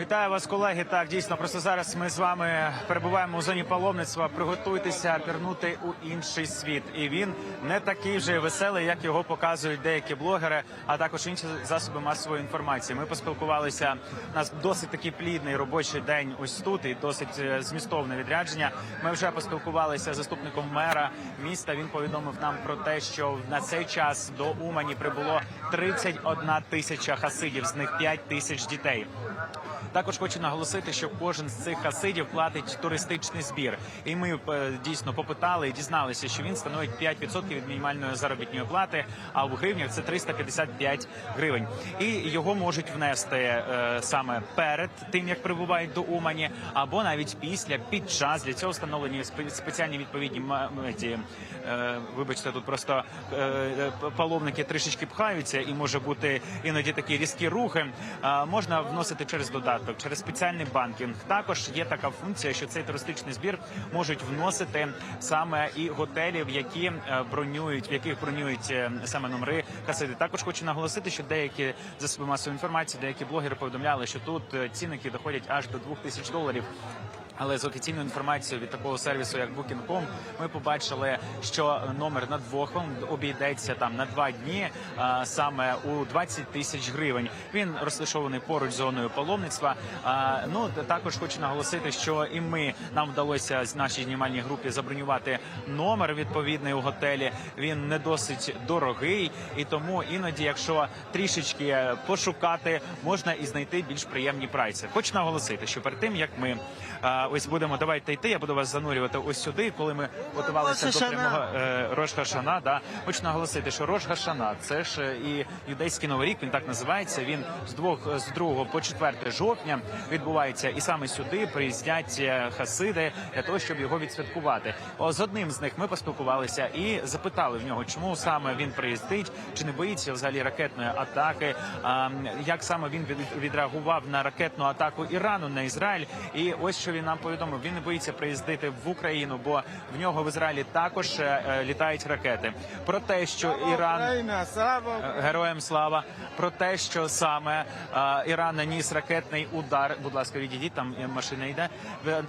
Вітаю вас, колеги. Так, дійсно, просто зараз ми з вами перебуваємо у зоні паломництва. Приготуйтеся пірнути у інший світ. І він не такий вже веселий, як його показують деякі блогери, а також інші засоби масової інформації. Ми поспілкувалися. У нас досить такий плідний робочий день ось тут і досить е, змістовне відрядження. Ми вже поспілкувалися з заступником мера міста. Він повідомив нам про те, що на цей час до Умані прибуло 31 тисяча хасидів, з них 5 тисяч дітей. Також хочу наголосити, що кожен з цих хасидів платить туристичний збір. І ми е, дійсно попитали і дізналися, що він становить 5% від мінімальної заробітної плати, а в гривнях це 355 гривень. І його можуть внести е, саме перед тим, як прибувають до Умані, або навіть після, під час для цього встановлені спеціальні відповідні ті, е, вибачте, тут просто паломники трішечки пхаються, і може бути іноді такі різкі рухи. Е, можна вносити через додаток, через спеціальний банкінг. Також є така функція, що цей туристичний збір можуть вносити саме і готелі, в які е, бронюють, в яких бронюють е, саме номери касити. Також хочу наголосити, що деякі засоби масової інформації, деякі блогери повідомляли, що тут ціники цінники доходять аж до 2000 доларів. Але з офіційною інформацією від такого сервісу, як Booking.com, ми побачили, що номер на двох обійдеться там на два дні, а, саме у 20 тисяч гривень. Він розташований поруч з зоною паломництва. А, ну також хочу наголосити, що і ми нам вдалося з нашій знімальній групі забронювати номер відповідний у готелі. Він не досить дорогий, і тому іноді, якщо трішечки пошукати, можна і знайти більш приємні прайси. Хочу наголосити, що перед тим як ми а, ось будемо давайте йти, я буду вас занурювати ось сюди, коли ми готувалися до прямого е, Рош. Да хочу наголосити, що Рош Хашана це ж е, і юдейський новий рік. Він так називається. Він з двох з 2 по 4 жовтня відбувається, і саме сюди приїздять е, хасиди для того, щоб його відсвяткувати. О, з одним з них ми поспілкувалися і запитали в нього, чому саме він приїздить, чи не боїться взагалі ракетної атаки, а, як саме він від- відреагував на ракетну атаку Ірану на Ізраїль. І ось що він нам повідомив: він не боїться приїздити в Україну, бо в нього в Ізраїлі також е, е, літають ракети. Про те, що Іран Е, Героям слава про те, що саме Іран наніс ракетний удар. Будь ласка, відійдіть, там машина йде.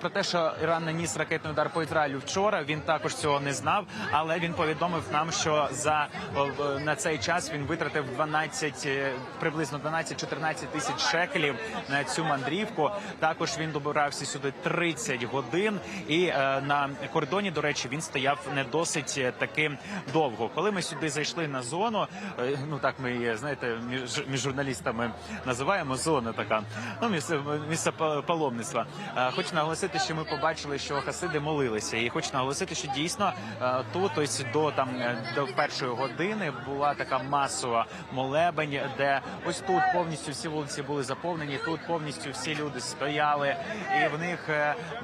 Про те, що Іран наніс ракетний удар по Ізраїлю вчора. Він також цього не знав, але він повідомив нам, що за на цей час він витратив 12, е, приблизно 12-14 тисяч шекелів на цю мандрівку. Також він добирався сюди 30 годин, і е, на кордоні, до речі, він стояв не досить е, таки довго. Коли ми сюди зайшли на зону, е, ну так ми її, знаєте, між, між журналістами називаємо зона така. Ну місце місце паломництва. Хочу наголосити, що ми побачили, що хасиди молилися, і хочу наголосити, що дійсно тут ось до там до першої години була така масова молебень, де ось тут повністю всі вулиці були заповнені. Тут повністю всі люди стояли, і в них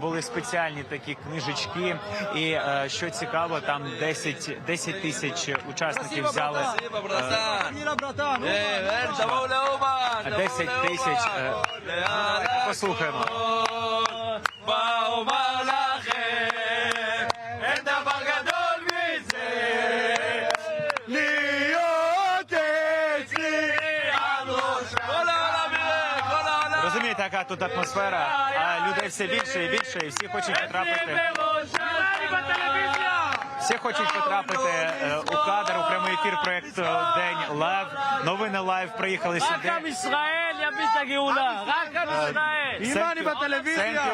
були спеціальні такі книжечки. І е, що цікаво, там 10 10 тисяч учасників взяли 10 е, тисяч. Е, послухаємо. Hola. Розумієте, яка тут атмосфера, а людей все більше і більше, і всі хочуть потрапити. Всі хочуть потрапити е, у кадр у прямий ефір проєкту День Лав. Новини Лайв приїхали сюди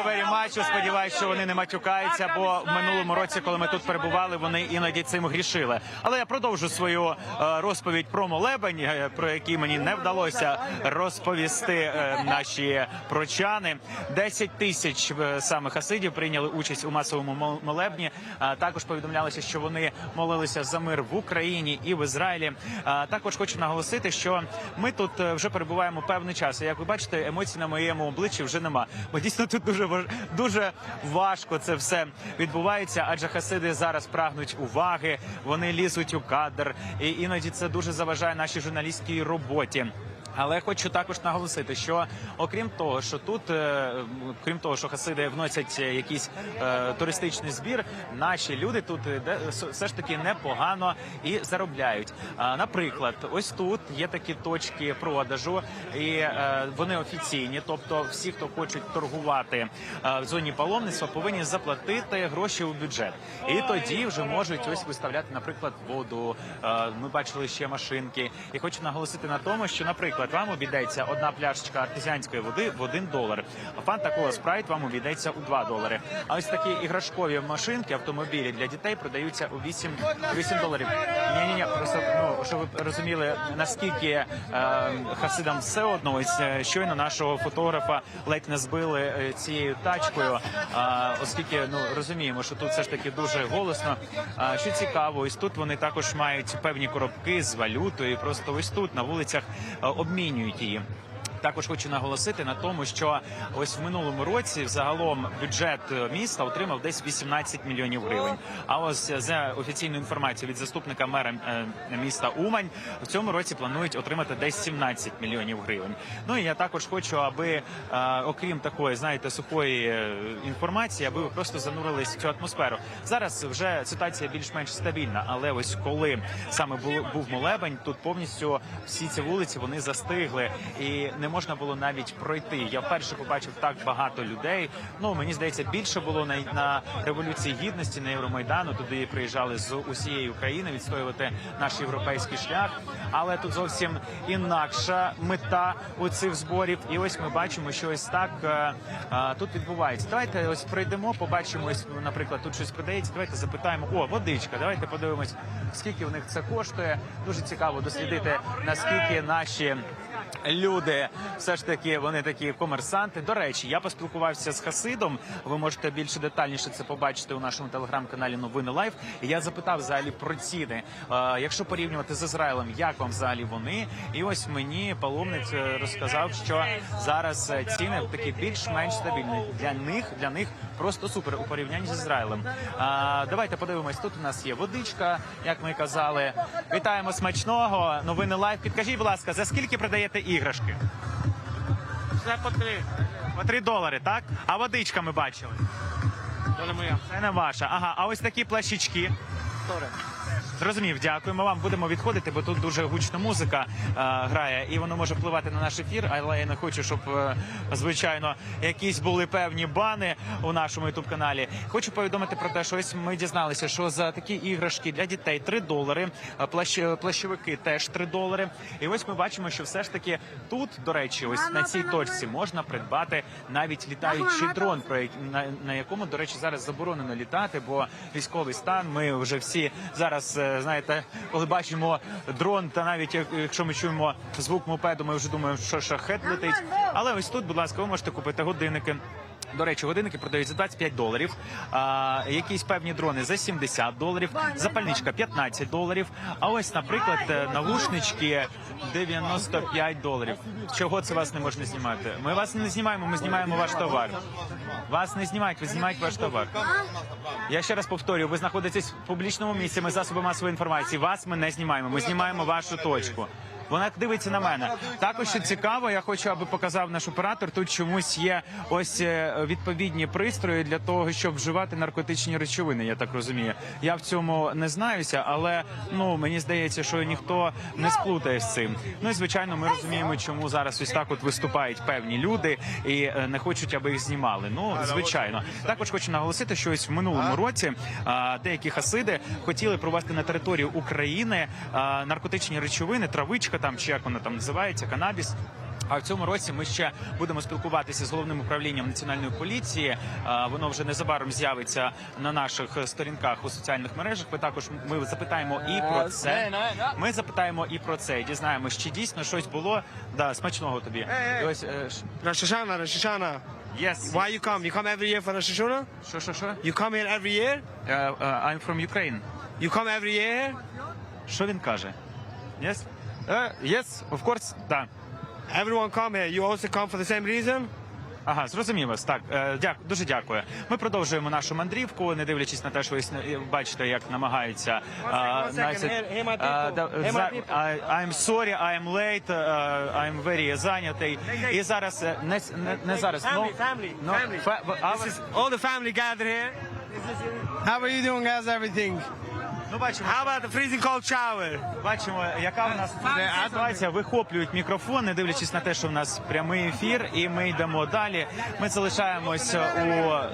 very much. Сподіваюсь, що вони не матюкаються, бо в минулому році, коли ми тут перебували, вони іноді цим грішили. Але я продовжу свою е, розповідь про молебень, е, про які мені не вдалося розповісти е, наші прочани. 10 тисяч саме хасидів прийняли участь у масовому молебні. Також повідомлялося, що вони молилися за мир в Україні і в Ізраїлі. Також хочу наголосити, що ми тут вже перебуваємо певний час. Як ви бачите, емоції на моєму обличчі вже нема. Бо дійсно тут дуже важ... дуже важко це все відбувається, адже хасиди зараз прагнуть уваги, вони лізуть у кадр, і іноді це дуже заважає нашій журналістській роботі. Але хочу також наголосити, що окрім того, що тут, е, крім того, що хасиди вносять е, якийсь е, туристичний збір, наші люди тут де- все ж таки непогано і заробляють. Наприклад, ось тут є такі точки продажу, і вони офіційні, тобто всі, хто хочуть торгувати в зоні паломництва, повинні заплатити гроші у бюджет. І тоді вже можуть ось виставляти, наприклад, воду. Ми бачили ще машинки. І хочу наголосити на тому, що, наприклад, вам обійдеться одна пляшечка артезіанської води в 1 долар. А фанта кола спрайт вам обійдеться у 2 долари. А ось такі іграшкові машинки, автомобілі для дітей продаються у 8, 8 доларів. Ні, ні, ні, просто ну щоб ви розуміли наскільки е, хасидам все одно. Ось е, щойно нашого фотографа ледь не збили е, цією тачкою, а, оскільки ну розуміємо, що тут все ж таки дуже голосно. А, що цікаво, ось тут вони також мають певні коробки з валютою. Просто ось тут на вулицях е, обмінюють її. Також хочу наголосити на тому, що ось в минулому році взагалом бюджет е, міста отримав десь 18 мільйонів гривень. А ось е, за офіційною інформацією від заступника мера е, міста Умань в цьому році планують отримати десь 17 мільйонів гривень. Ну і я також хочу, аби окрім такої, знаєте, сухої інформації, аби ви просто занурились в цю атмосферу. Зараз вже ситуація більш-менш стабільна, але ось коли саме був молебень, тут повністю всі ці вулиці вони застигли і не можна було навіть пройти. Я вперше побачив так багато людей. Ну мені здається, більше було на, на революції гідності на Євромайдану. Туди приїжджали з усієї України відстоювати наш європейський шлях. Але тут зовсім інакша мета у цих зборів. І ось ми бачимо, що ось так е, е, тут відбувається. Давайте ось пройдемо, побачимо. Ось, наприклад, тут щось продається. Давайте запитаємо. О, водичка. Давайте подивимось, скільки в них це коштує. Дуже цікаво дослідити наскільки наші. Люди все ж таки вони такі комерсанти. До речі, я поспілкувався з Хасидом. Ви можете більше детальніше це побачити у нашому телеграм-каналі Новини Лайф. Я запитав взагалі про ціни. Е, якщо порівнювати з Ізраїлем, як вам взагалі вони? І ось мені паломник е, розказав, що зараз е, ціни такі більш-менш стабільні. Для них для них просто супер у порівнянні з Ізраїлем. Давайте подивимось. Тут у нас є водичка, як ми казали. Вітаємо смачного. Новини Лайф. Підкажіть, будь ласка, за скільки продаєте іграшки? Все по три. По три долари, так? А водичка ми бачили. То не моя. Це не ваша. Ага, а ось такі плащички. Зрозумів, дякуємо вам. Будемо відходити, бо тут дуже гучна музика е, грає, і воно може впливати на наш ефір. Але я не хочу, щоб е, звичайно якісь були певні бани у нашому ютуб каналі. Хочу повідомити про те, що ось ми дізналися, що за такі іграшки для дітей 3 долари, е, плащ, плащовики теж 3 долари. І ось ми бачимо, що все ж таки тут, до речі, ось на цій точці можна придбати навіть літаючий дрон, про на, на якому, до речі, зараз заборонено літати, бо військовий стан. Ми вже всі зараз е, знаєте, коли бачимо дрон, та навіть якщо ми чуємо звук мопеду, ми вже думаємо, що шахет летить. Але ось тут, будь ласка, ви можете купити годинники. До речі, годинники продають за 25 доларів, а, якісь певні дрони за 70 доларів, запальничка 15 доларів. А ось, наприклад, е, навушнички 95 доларів. Чого це вас не можна знімати? Ми вас не знімаємо, ми знімаємо ваш товар. Вас не знімають, ви знімають ваш товар. Я ще раз повторюю, ви знаходитесь в публічному місці, ми засоби масової інформації. Вас ми не знімаємо. Ми знімаємо вашу точку. Вона дивиться на мене. Також що цікаво, я хочу, аби показав наш оператор. Тут чомусь є ось е, відповідні пристрої для того, щоб вживати наркотичні речовини. Я так розумію. Я в цьому не знаюся, але ну мені здається, що ніхто не сплутає з цим. Ну і звичайно, ми розуміємо, чому зараз ось так от виступають певні люди і е, не хочуть, аби їх знімали. Ну звичайно, також хочу наголосити, що ось в минулому році а, деякі хасиди хотіли провести на територію України а, наркотичні речовини, травичка там чи як вона там називається, канабіс. А в цьому році ми ще будемо спілкуватися з головним управлінням національної поліції. Воно вже незабаром з'явиться на наших сторінках у соціальних мережах. Ми також ми запитаємо і про це. Ми запитаємо і про це. і Дізнаємось, чи дійсно щось було. Да, смачного тобі. Ось е, Rosh Hashanah, Rosh yes. Why you come? You come every year for Rosh Hashanah? Що, що, що? You come here every year? Uh, uh, I'm from Ukraine. You come every year? Що він каже? Yes? Uh, yes, of course, да. Everyone come here. You also come for the same reason? Ага, зрозумів вас. Так, е, дяк, дуже дякую. Ми продовжуємо нашу мандрівку, не дивлячись на те, що ви сня- бачите, як намагаються. One second, one second. Настя- Here- here my а, people. да- Here my за- people. I- I'm sorry, I'm late, uh, I'm very зайнятий. І зараз е, не, с- не, не зараз. Family, no- family, no, family. fa- our- This is all the family gathered here. How are you doing, guys? Everything? Ну, бачимо, How about the freezing cold shower? Бачимо, яка в нас ситуація. Вихоплюють мікрофон, не дивлячись на те, що в нас прямий ефір, і ми йдемо далі. Ми залишаємось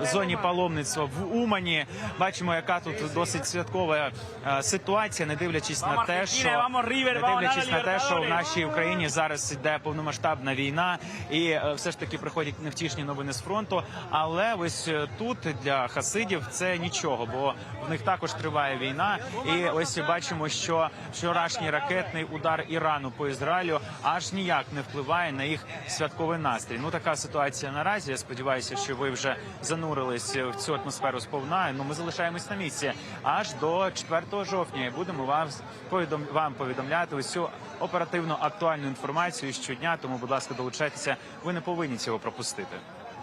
у зоні паломництва в Умані. Бачимо, яка тут досить святкова е, ситуація, не дивлячись на те, що не дивлячись на те, що в нашій Україні зараз йде повномасштабна війна, і е, все ж таки приходять невтішні новини з фронту. Але ось е, тут для хасидів це нічого, бо в них також триває війна. І ось бачимо, що вчорашній ракетний удар Ірану по Ізраїлю аж ніяк не впливає на їх святковий настрій. Ну така ситуація наразі. Я сподіваюся, що ви вже занурились в цю атмосферу сповна. Ну ми залишаємось на місці аж до 4 жовтня. І будемо вам повідом вам повідомляти усю оперативну актуальну інформацію щодня. Тому, будь ласка, долучайтеся. Ви не повинні цього пропустити.